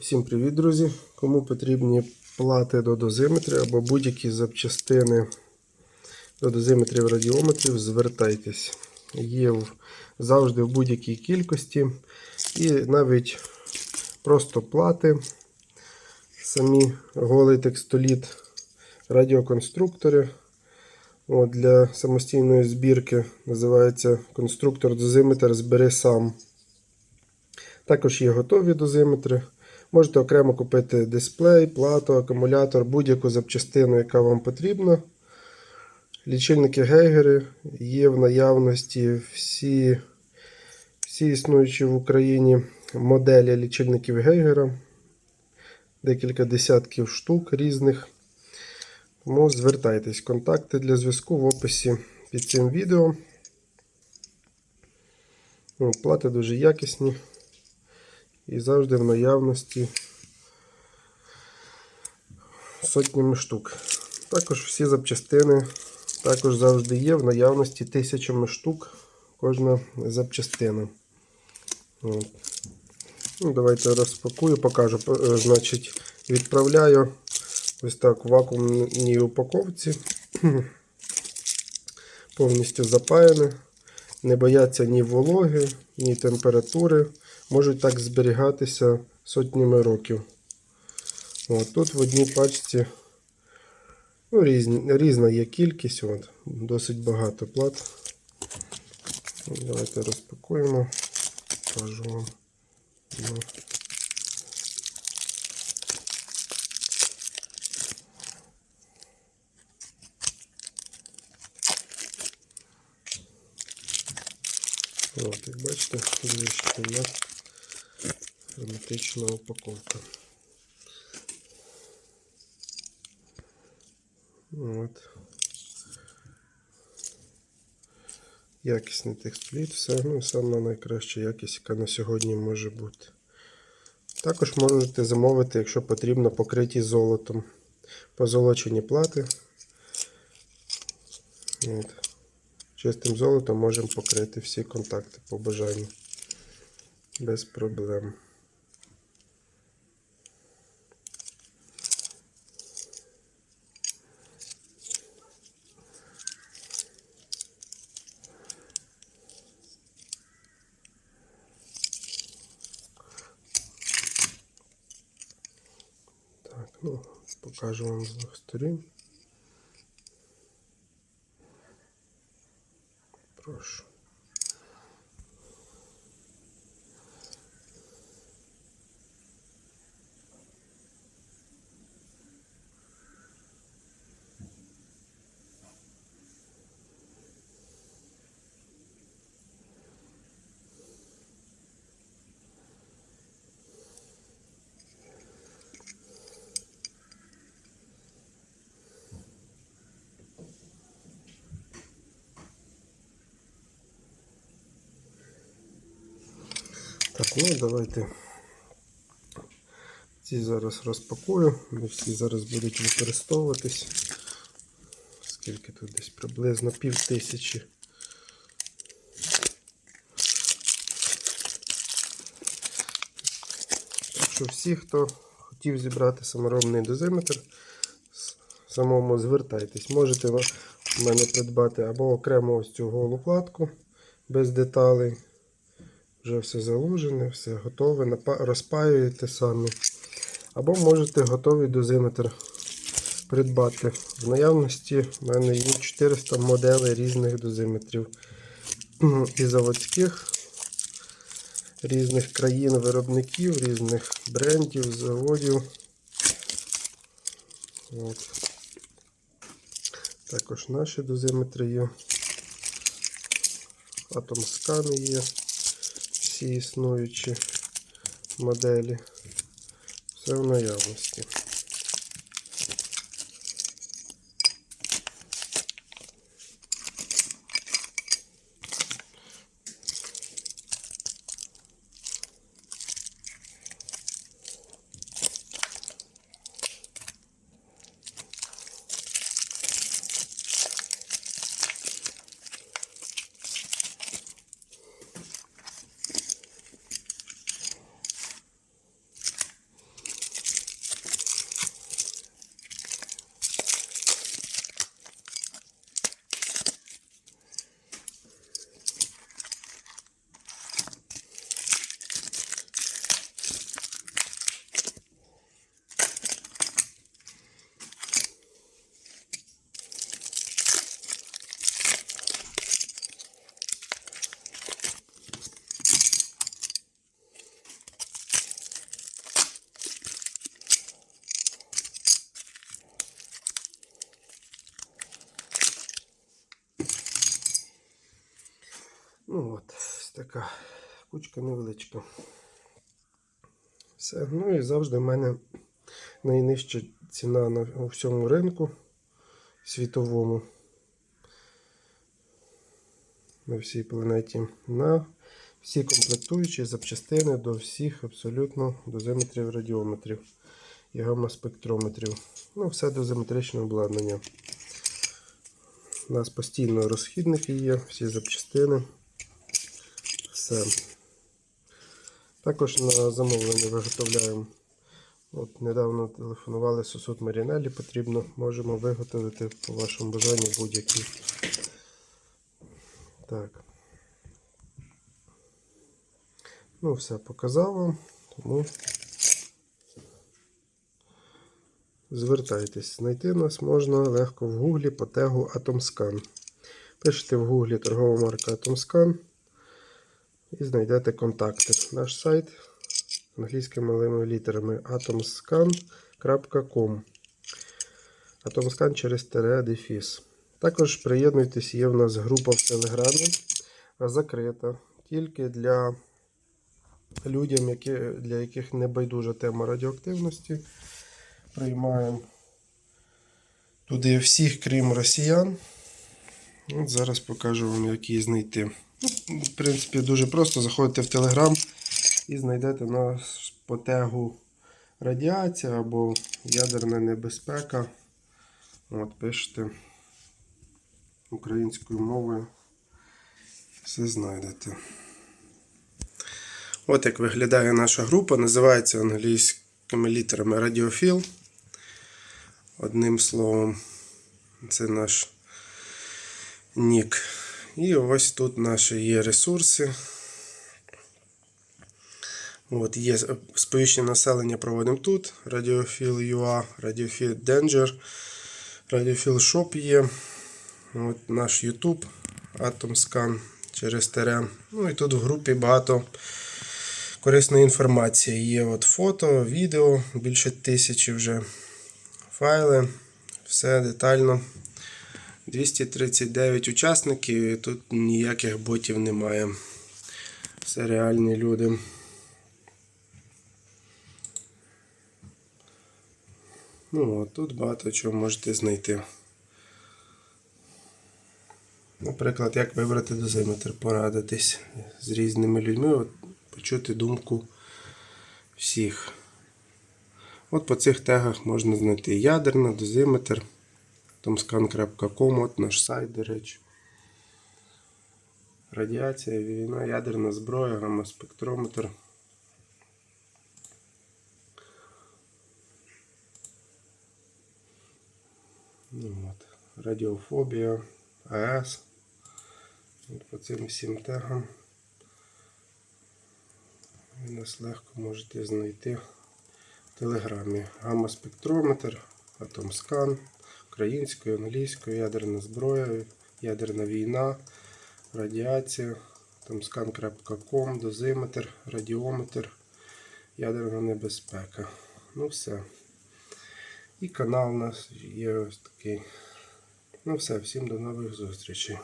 Всім привіт, друзі! Кому потрібні плати до дозиметрів або будь-які запчастини до дозиметрів радіометрів, звертайтесь. Є завжди в будь-якій кількості. І навіть просто плати, самі голий текстоліт, радіоконструктори. От, для самостійної збірки називається конструктор дозиметр Збери сам. Також є готові дозиметри. Можете окремо купити дисплей, плату, акумулятор, будь-яку запчастину, яка вам потрібна. Лічильники Гейгери є в наявності всі, всі існуючі в Україні моделі лічильників Гейгера. Декілька десятків штук різних. Тому звертайтесь. Контакти для зв'язку в описі під цим відео. Ну, Плати дуже якісні і завжди в наявності сотнями штук. Також всі запчастини також завжди є в наявності тисячами штук кожна запчастина. Ну, давайте розпакую, покажу. Е, Значить, відправляю ось так в вакуумній упаковці. Повністю запаяне. Не бояться ні вологи, ні температури. Можуть так зберігатися сотнями років. От, тут в одній пачці ну, різні, різна є кількість, от, досить багато плат. Давайте розпакуємо, покажу вам. От, як бачите, дуже щільна герметична упаковка. От. Якісний текстоліт, все, ну, саме найкраща якість, яка на сьогодні може бути. Також можете замовити, якщо потрібно, покриті золотом. Позолочені плати. От. Чистим золотом можемо покрити всі контакти по бажанню. Без проблем. Так, ну, покажу вам з двох сторін. Ну давайте ці зараз розпакую. Вони всі зараз будуть використовуватись. Скільки тут десь приблизно пів тисячі. Так що всі, хто хотів зібрати саморобний дозиметр, самому звертайтесь. Можете в мене придбати або окремо ось цю голу платку без деталей. Вже все заложене, все готове, розпаюєте самі. Або можете готовий дозиметр придбати. В наявності в мене є 400 моделей різних дозиметрів. І заводських, різних країн виробників, різних брендів, заводів. От. Також наші дозиметри є. Атомскани є всі існуючі моделі. Все в наявності. Ну от, ось така кучка невеличка. Все. Ну і завжди в мене найнижча ціна на всьому ринку світовому. На всій планеті. На всі комплектуючі запчастини до всіх абсолютно дозиметрів радіометрів і гамма-спектрометрів. Ну, все дозиметричне обладнання. У нас постійно розхідники є, всі запчастини. Все. Також на замовлення виготовляємо. От недавно телефонували Сосуд Марінелі, потрібно, можемо виготовити по вашому бажанню будь-які. Так. Ну, все показав вам, тому звертайтесь. Знайти нас можна легко в гуглі по тегу AtomScan. Пишете в гуглі торгова марка AtomScan і знайдете контакти. Наш сайт англійськими малими літерами atomscan.com. Atomscan через тере дефіс. Також приєднуйтесь, є в нас група в Телеграмі закрита тільки для людям, які, для яких не байдужа тема радіоактивності. Приймаємо туди всіх, крім росіян. От зараз покажу вам, як її знайти. Ну, в принципі, дуже просто заходите в Телеграм і знайдете нас по тегу радіація або ядерна небезпека. От, пишете українською мовою. Все знайдете. От як виглядає наша група. Називається англійськими літерами Радіофіл. Одним словом, це наш нік. І ось тут наші є ресурси. От, є сповіщення населення проводимо тут. Радіофіл UA, Радіофіл Danger, Радіофіл Shop є. От наш YouTube, AtomScan через тере. Ну і тут в групі багато корисної інформації. Є от фото, відео, більше тисячі вже файли. Все детально. 239 учасників, і тут ніяких ботів немає. Все реальні люди. Ну, от тут багато чого можете знайти. Наприклад, як вибрати дозиметр, порадитись з різними людьми, от, почути думку всіх. От по цих тегах можна знайти ядерна, дозиметр, tomscan.com, от наш сайт, до речі. Радіація, війна, ядерна зброя, гамма-спектрометр. Ну, от. Радіофобія, АЕС. От по цим всім тегам ви нас легко можете знайти в телеграмі. Гамма-спектрометр, українською, англійською, ядерна зброя, ядерна війна, радіація, атомскан.ком, дозиметр, радіометр, ядерна небезпека. Ну все. І канал у нас є ось такий. Ну все, всім до нових зустрічей.